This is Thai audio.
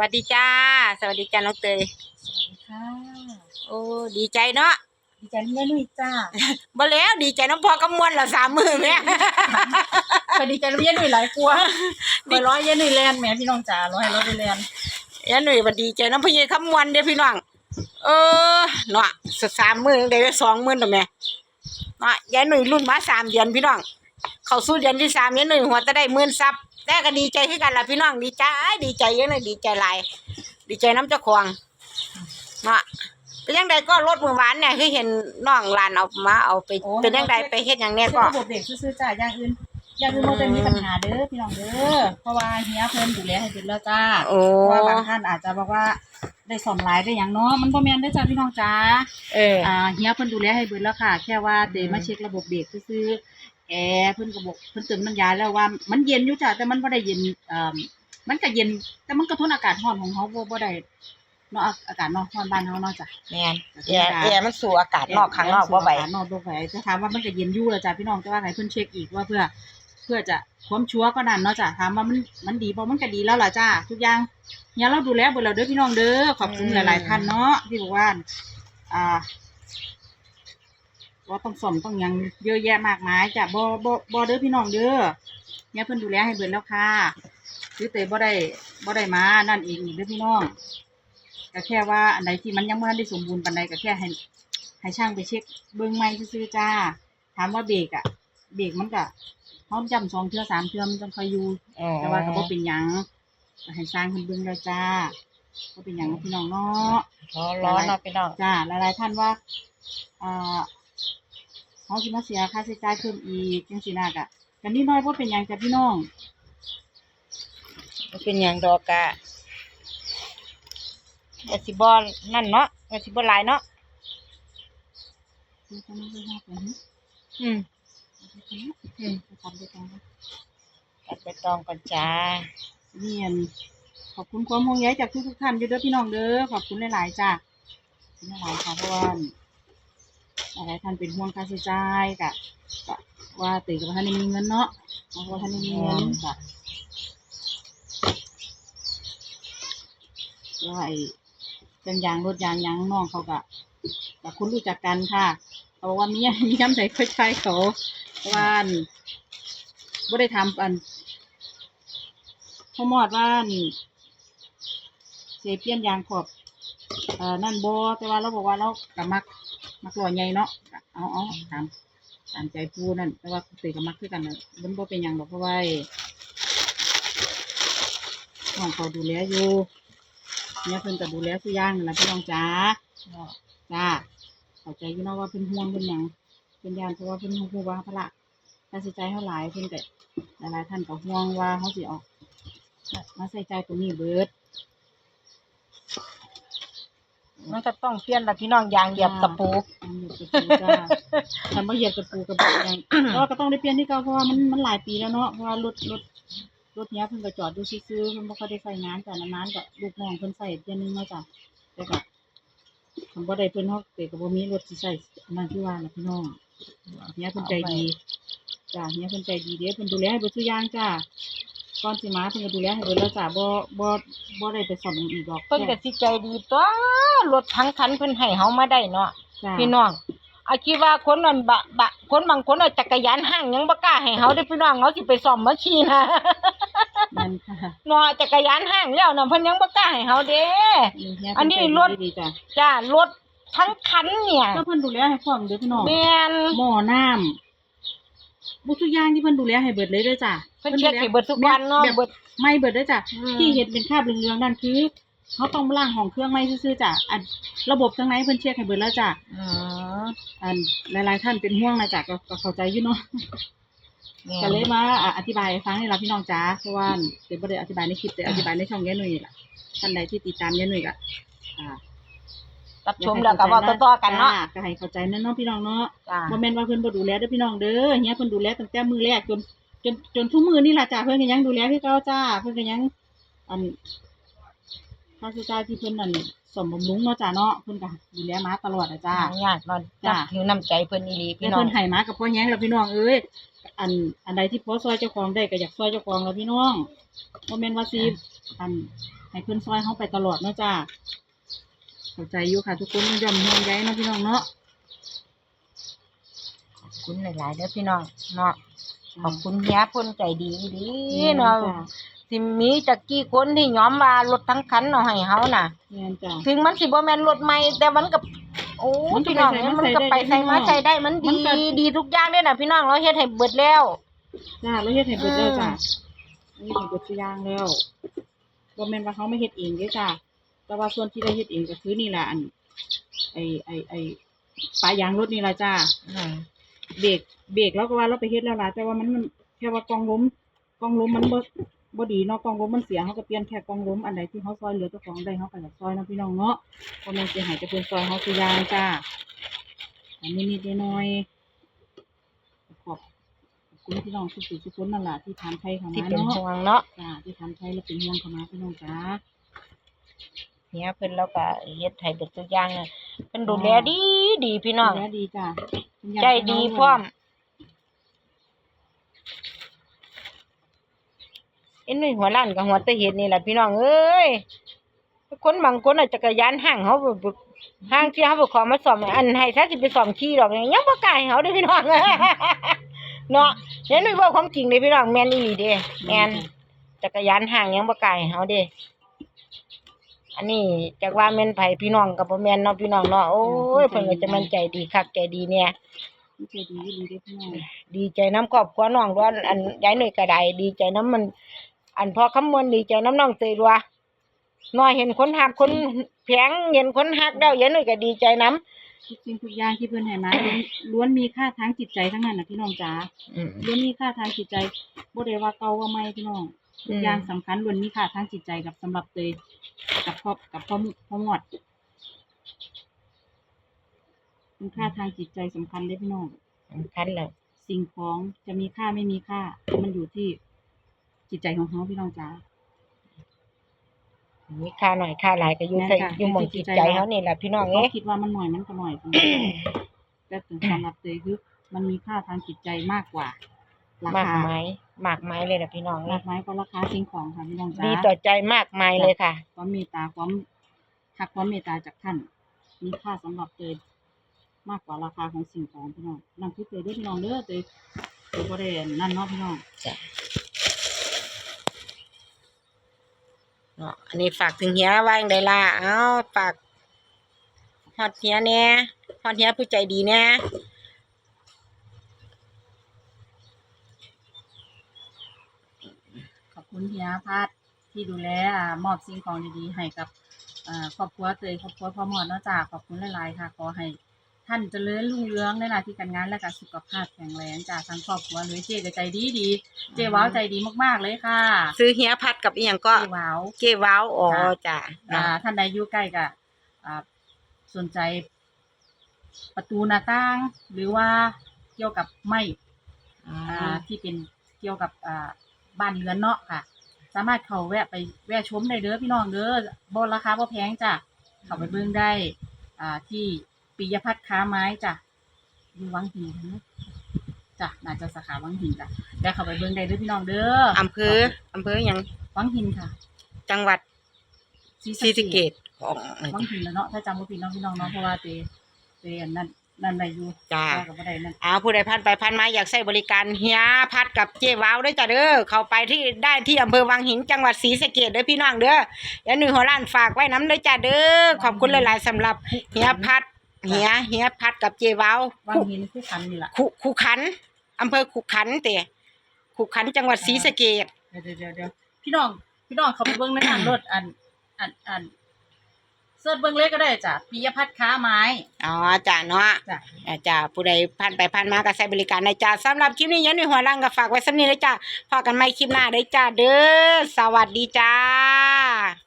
วัสดีจ้า สวัสดีจ้าน้องเตยสวัสดีค่ะโอ้ดีใจเนาะดีใจแม่นุ้ยจ้าบ่แล้วดีใจน้องพอกำมวลละสามมือแม่เคยดีใจแม่นุ้ยหลายกลัวไปร้อยแม่นุ้ยแลนด์แหม่พี่น้องจ๋าร้อยร้อยแลนด์ยันหนุ่ยบ่ดีใจน้องพี่คำมวลเด้อพี่น้องเออเนาะสสามมือได้ไปสองหมื่นตัวแม่เนาะยายหนุ่ยรุ่นมาสามเดือนพี่น้องเข้าสู่เดือนที่สามยายหนุ่ยหัวจะได้หมื่นซับ แต่ก็ดีใจคือกันล่ะพี่น้องดีใจดีใจยังไงดีใจหลายดีใจน้ำเจ้าของเนาะเป็นยังไงก็รถมือหวานเนี่ยคือเห็นน้องหลานเอามาเอาไปเป็นยังไงไปเฮ็ดอย่างเนี้ยก็ก็ระบบเด็กซื่อๆจ้าอย่างอื่นอย่างอื่นมันจะมีปัญหาเด้อพี่น้องเด้อเพราะว่าเฮียเพิ่นดูแลให้เป็นแล้วจ้า โอ้เพราะว่าบางท่านอาจจะบอกว่า ได้สอนหลายได้อย่างเนาะมันบ่แม่นเด้อจ้าพี่น้องจ้าเอออ่าเฮียเพิ่นดูแลให้เบิดแล้วค่ะ แค่ว่าเดมาเช็คระบบเบรกซื่อๆแอร์เพิ่นก็บอกเพิ่นเติมน้ำยาแล้วว่ามันเย็นอยู่จ้ะแต่มันบ่ได้เย็นเอ่อมันก็เย็น แต่มันก็ทนอากาศร้อนของเฮาบ่บ่ได้เนาะอาอากาศเนอกร้อนบ้านเฮาเนาะจ้ะ แม่นแอร์แอร์มันสู่อากาศนอกข้างนอกบ่ไหวอากาศนอกบ่ไหวแต่ถามว่ามันก็เย็นอยู่แล้วจ้ะพี่น้องแต่ว่าให้เพิ่นเช็คอีกว่าเพื่อ เพื่อจะความชัวร์ก็นั่นเนาะจ้ะถามว่ามันมันดีบ่มันก็ดีแล้วล่ะจ้าทุกอย่างเฮียเราดูแลเบิดแล้วเด้อพี่น้องเด้อขอบคุณหลายๆท่านเนาะที่บอกว่าอ่าว่าต้องสมต้องยังเยอะแยะมากมายจ้ะบ่บ่บ่เด้อพี่น้องเด้อเนี่ยเพิ่นดูแลให้เบิดแล้วค่ะคือเตยบ่ได้บ่ได้มานั่นเองเด้อพี่น้องก็แค่ว่าอันใดที่มันยังบ่ได้สมบูรณ์ปานใดก็แค่ให้ให้ช่างไปเช็คเบิ่งใหม่ซื่อจ้า ถามว่าเบรกอะเบรกมันก็ พร้อมจำสองเทื่อสามเทื่อมันจังค่อยอยู่แต่ว่าก็บ่เป็นหยังก็ให้สร้างเพิ่นเบิ่งแล้วจ้าบ่เป็นหยังเนาะพี่น้องเนาะร้อนร้อนเนาะพี่น้อง จ้าหลายๆท่านว่าอ่าเขาสิมาเสียค่าใช้จ่ายเพิ่มอีกจังสินากะกันนิดหน้อยเพราะเป็นอย่างจ้ะพี่น้องมันเป็นอย่างดอกกะก็สิบ่นั่นเนาะก็สิบ่หลายเนาะ อืม อืมตัดไปตองก่อนจ้าเนียนขอบคุณความห่วงใยจากทุกๆท่านเด้อพี่น้องเด้อขอบคุณหลายๆจ้ะขอบคุณหลายๆค่ะเพราะว่าหลายท่านเป็นห่วงค่าใช้จ่ายกะกะว่าตื่นกับท่านได้มีเงินเนาะเพราะว่าท่านได้มีเงินจ้ะแล้วไอ้เครื่องยางรถยางยางน้องเขากะกะคุณรู้จักกันค่ะเขาบอกว่ามีมีน้ำใจค่อยใช้เขาเพราะ ว่าอั่นบ่ได้ทำอันเขามอดว่านเสียเปลี่ยนยางขอบเอ่อนั่นบแต่ว่าเราบอกว่าเรากับมัก มักลอยใหญ่เนาะเอาเอาตามตามใจพูนั่นแต่ว่าตีกับมักคือกันนะมันบ่เป็นหยังดอกเพราะว่าน้องเขาดูแลอยู่เนี่ยเพิ่นก็ดูแลทุกอย่างนั่นล่ะพี่น้องจ๋าจ้าเข้าใจอยู่เนาะว่าเพิ่นห่วงเพิ่นหยัง เป็นยานเพราะว่าเพิ่นฮู้ว่าพระละค่าใช้จ่ายเท่าหลายเพิ่นก็หลายๆท่านก็ห่วงว่าเขาสิออกมาใส่ใจตรงนี้เบิดมันก็ต้องเปลี่ยนละพี่น้องยางเหยียบตะปูอันเหยียบตะปูจ้าทำมาเหยียบตะปูกับแบบยังเพราะว่าก็ต้องได้เปลี่ยนที่เก่าเพราะว่ามันมันหลายปีแล้วเนาะเพราะว่ารถรถรถเนี้ยเพิ่นก็จอดดูซื่อๆเพิ่นบ่ค่อยได้ใส่งานแต่นานๆก็ลูกน้องเพิ่นใส่เดือนหนึงเนาะจ้ะแต่ก็ทำบ่ได้เพิ่นเฮาเตก็บ่มีรถสิใส่อันนั้นที่ว่าล่ะพี่น้อง เนี้ยเพิ่นใจดีจ้ะเนี้ยเพิ่นใจดีเด้เพิ่นดูแลให้เบิดทุกอย่างจ้าก่อนสิมาเพิ่นก็ดูแลให้เบิดแล้วจ้ะบ่บ่บ่ได้ไปสอนหยังอีกดอกเพิ่นก็สิใจดีตัวรถทั้งคันเพิ่นให้เฮามาได้เนาะจ้ะพี่น้องอาคิดว่าคนนั้นบะบะคนบางคนเอาจักรยานห้างยังบ่กล้าให้เฮาเด้อพี่น้องเขาสิไปซ่อมมาขี่นะแม่นค่ะเนาะจักรยานห้างแล้วน่ะเพิ่นยังบ่กล้าให้เฮาเด้อันนี้รถดีจ้ะจ้ารถ ทั้งคันเนี่ยก็เพิ่นดูแลให้พร้อมเด้อพี่น้องแม่นหม้อน้ำบุทุกอย่างที่เพิ่นดูแลให้เบิดเลยเด้อจ้ะเพิ่นเช็คให้เบิดทุกวันเนาะแบบเบิดไม่เบิดเด้อจ้ะอืมที่เห็นเป็นคราบเหลืองๆนั่นคือเขาต้องมาล้างห้องเครื่องไม่ซื่อๆจ้ะอันระบบข้างในเพิ่นเช็คให้เบิดแล้วจ้ะอืมอันหลายๆท่านเป็นห่วงนะจ้ะก็ก็เข้าใจอยู่เนาะแม่ก็นเลยมาอะอธิบายให้ฟังนี่ล่ะพี่น้องจ้าเพราะว่าเดี๋ยวบ่ได้อธิบายในคลิปแต่อธิบายในช่องยายหนุ่ยนี่ล่ะท่านใดที่ติดตามยายหนุ่ยก็อ่า รับชมแล้วก็เว้าต่อๆกันเนาะ จ้ก็ให้เข้าใจนั่นเนาะพี่น้องเนาะจ้า บ่แม่นว่าเพิ่นบ่ดูแลเด้อพี่น้องเด้อเฮียเพิ่นดูแลตั้งแต่มื้อแรกจน จนจนทุกมื้อนี่ล่ะจ้าเพิ่นก็ยังดูแลคือเก่าจ้าเพิ่นก็ยัง อันค่าใช้จ่ายที่เพิ่นนั่นสมบำรุงเนาะจ้าเนาะเพิ่นก็ดูแลมาตลอดอะจ้ายากเนาะจ้านับถือน้ำใจเพิ่นอีหลีแต่พี่น้องเพิ่นให้มากับพ่อแย้งแล้วพี่น้องเอ้ยอันอันใดที่พอซอยเจ้าของได้ก็อยากซอยเจ้าของแล้วพี่น้องบ่แม่นว่าสิอันให้เพิ่นซอยเฮาไปตลอดเนาะจ้า เข้าใจอยู่ค่ะ ทุกคนย่อมห่วงใยเนาะพี่น้องเนาะขอบคุณหลายๆเด้อพี่น้องเนาะขอบคุณเฮียเพิ่นใจดีดีเนาะจ้สิมีจักกี่คนที่ยอมว่ารถทั้งคันเอาให้เฮาน่ะแม่นจ้าถึงมันสิบ่แม่นรถใหม่แต่มันก็โอ้มันก็พี่น้องไปใส่มันก็ไปใส่มามาใส่ใส่ได้ได้มันมัดีนก็ดีทุกอย่างเด้อน่ะพี่น้องเราเฮ็ดให้เบิดแล้วจ้าแล้วเฮ็ดให้เบิดเด้อจ้าอือันนี้ให้เบิดตัวอย่างแล้วบ่แม่นว่าเขาไม่เฮ็ดเองเด้อจ้า แต่ว่าส่วนที่ได้เฮ็ดเองก็คือนี่ล่ะอัน ไอไอไอปลายางรถนี่ล่ะจ้าอืมเบรกเบรกแล้วก็ว่าเราไปเฮ็ดแล้วล่ะแต่ว่ามันมันแค่ว่ากองล้มกองล้มมันบ่บ่ดีเนาะกองล้มมันเสียเขาก็เปลี่ยนแค่กองล้มอันใดที่เขาซอยเหลือเจ้าของได้เขาก็อยากซอยเนาะพี่น้องเนาะบ่แม่นสิให้แต่เพิ่นซอยเขาคือยางจ้าอันนี้นิดๆหน่อยๆขอบขอบคุณพี่น้องทุกๆทุกคนนั่นล่ะที่ทานไทยเข้าที่มาเป็นเนาะห่วงเนาะจ้าที่ทำไทยแล้วเป็นห่วงเข้ามาพี่น้องจ้า เฮียเพิ่นแล้วก็เฮ็ดให้เบิดทุกอย่างน่ะเพิ่นดูแลดีดีพี่น้องดูแลดีจ้าคุณยายใจดีพร้อมเอ็นนี่หัวล้านกับหัวตะเห็ดนี่แหละพี่น้องเอ้ยคนบางคนอาจจะจักรยานห่างเขาบ่บ่ห่างที่เขาบ่ขอมาสอมอันให้ถ้าสิไปสอมขี่ดอกเนี่ยยังบ่กล้าให้เขาเด้อพี่น้องเนาะเห็นไหมว่าความจริงเด้อพี่น้องแม่นอีหลีเด้แม่นจักรยานห่างยังบ่กล้าให้เขาเด้ อันนี้จากว่าแม่นไผพี่น้องกับบ่แม่นเนาะพี่น้องเนาะโอ้ยเพิ่นก็จะมันใจดีคักใจดีเนี่ยใจดีดีเด้อพี่น้องดีใจน้ำครอบครัวน้องด้วยอันยายหน่อยก็ได้ดีใจน้ำมัน อันพอคำมวณดีใจน้ำน้องเตยดัวน้อยเห็นคนหักคนแพงเห็นคนหักแล้วยายหน่อยก็ดีใจน้ทุกสิ่งทุกอย่างที่เพิ่นให้มาล้วนล้วนมีค่าทางจิตใจทั้งนั้นน่ะพี่น้องจ๋าำอืม ล้วนมีค่าทางจิตใจบ่ได้ว่าเก่าว่าใหม่พี่น้องทุกอย่างสำคัญล้วนมีค่าทางจิตใจกับสำหรับเตย กับพ่อกับพ่อมุพ่อหมวดเป็นค่าทางจิตใจสำคัญเด้อพี่น้องสำคัญแล้วสิ่งของจะมีค่าไม่มีค่า มันอยู่ที่จิตใจของเขาพี่น้องจ๋ามีค่าหน่อยค่าหลายก็อยู่แม่นใส่ค่ะอยู่หมองอยู่ที่จิตใจใจเราเขานี่แหละพี่น้องเขาเอ๊ะคิดว่ามันหน่อยมันก็หน่อยแต่ถึงสำหรับเตยคือมันมีค่าทางจิตใจมากกว่า รามากคามายมากมายเลยนะพี่น้องราเอ๊ะคาก็ราคาสิ่งของค่ะพี่น้องจ๋าดีต่อใจมากมายเลยค่ะ ความเมตตาความทักความเมตตาจากท่านมีค่าสำหรับเตยมากกว่าราคาของสิ่งของพี่น้องนั่นคือเตยเด้อพี่น้องเด้อเตยเตยบ่ได้นั่นเนาะพี่น้องเนาะอันนี้ฝากถึงเฮียว่าจั่งใดล่ะเอ้าฝากฮอดเฮียแหน่ฮอดเฮียผู้ใจดีแหน่ ขอบ คุณเฮียพัดที่ดูแลอ่ามอบสิ่งของดีๆให้กับอ่าครอบครัวเตยครอบครัวพ่อหมอดเนาะจ้าขอบคุณหลายๆค่ะขอให้ท่านเจริญรุ่งเรืองในหน้าที่การงานและก็สุขภาพแข็งแรงจ้าทั้งครอบครัวเลยเจ๊ก็ใจดีดีๆเจ๊ว้าวใจดีมากๆเลยค่ะ ซื้อเฮียพัดกับอีหยังก็เจ๊ว้าวเกว้าวอ๋อจ้ะอ่าท่านใดอยู่ใกล้ก็อ่าสนใจ ประตูหน้าต่าง หรือว่าเกี่ยวกับไม้อ่อ่าาที่เป็นเกี่ยวกับอ่า บ้านเรือนเนาะค่ะ สามารถเข้าแวะไปแวะชมได้เด้อพี่น้องเด้อบ่ราคาบ่แพงจ้ะเข้าไปเบิ่งได้ อ่าที่ปิยพัฒน์ค้าไม้จ้ะอยู่วังหินจ้ะน่าจะสาขาวังหินจ้ะได้เข้าไปเบิ่งได้เด้อพี่น้องเด้ออำเภออำเภอหยังวังหินค่ะ จังหวัดศรีสะเกษของวังหินแล้วเนาะถ้าจำบ่ผิดเนาะพี่น้องเนาะเพราะว่าเตเตอันนั้น นั่นได้อยู่จ้าแต่ก็บ่ได้นั่นอ้าวผู้ใดผ่านไปผ่านมาอยากใช้บริการเฮียพัดกับเจ๊ว้าวด้วยจ้ะเด้อเข้าไปที่ได้ที่อำเภอวังหินจังหวัดศรีสะเกษเด้อพี่น้องเด้ออย่าหนุ่ยหัวล้านฝากไว้น้ำเด้อจ้ะเด้อขอบคุณหลาย ๆสำหรับเฮียพัดเฮียเฮียพัดกับเจ๊ว้าววังหินคู่คันนี่ล่ะคุคุขันอำเภอคุขันเตะคุขันจังหวัดศรีสะเกษเดี๋ยวเดี๋ยวเดี๋ยวเดี๋ยวพี่น้องพี่น้องเขาไปเบิ้งในทางรถอันอันอัน เสิร์ชเบิ้งเลขก็ได้จ้ะปิยพัฒน์ค้าไม้ อ๋อจ้ะเนาะจ้ะ อ่าจ้าผู้ใดผ่านไปผ่านมาก็ใช้บริการนะจ้าสำหรับคลิปนี้อยันในหัวล่างก็ฝากไว้สำนี้เลยจ้าพอกันใหม่คลิปหน้าได้จ้าเด้อสวัสดีจ้า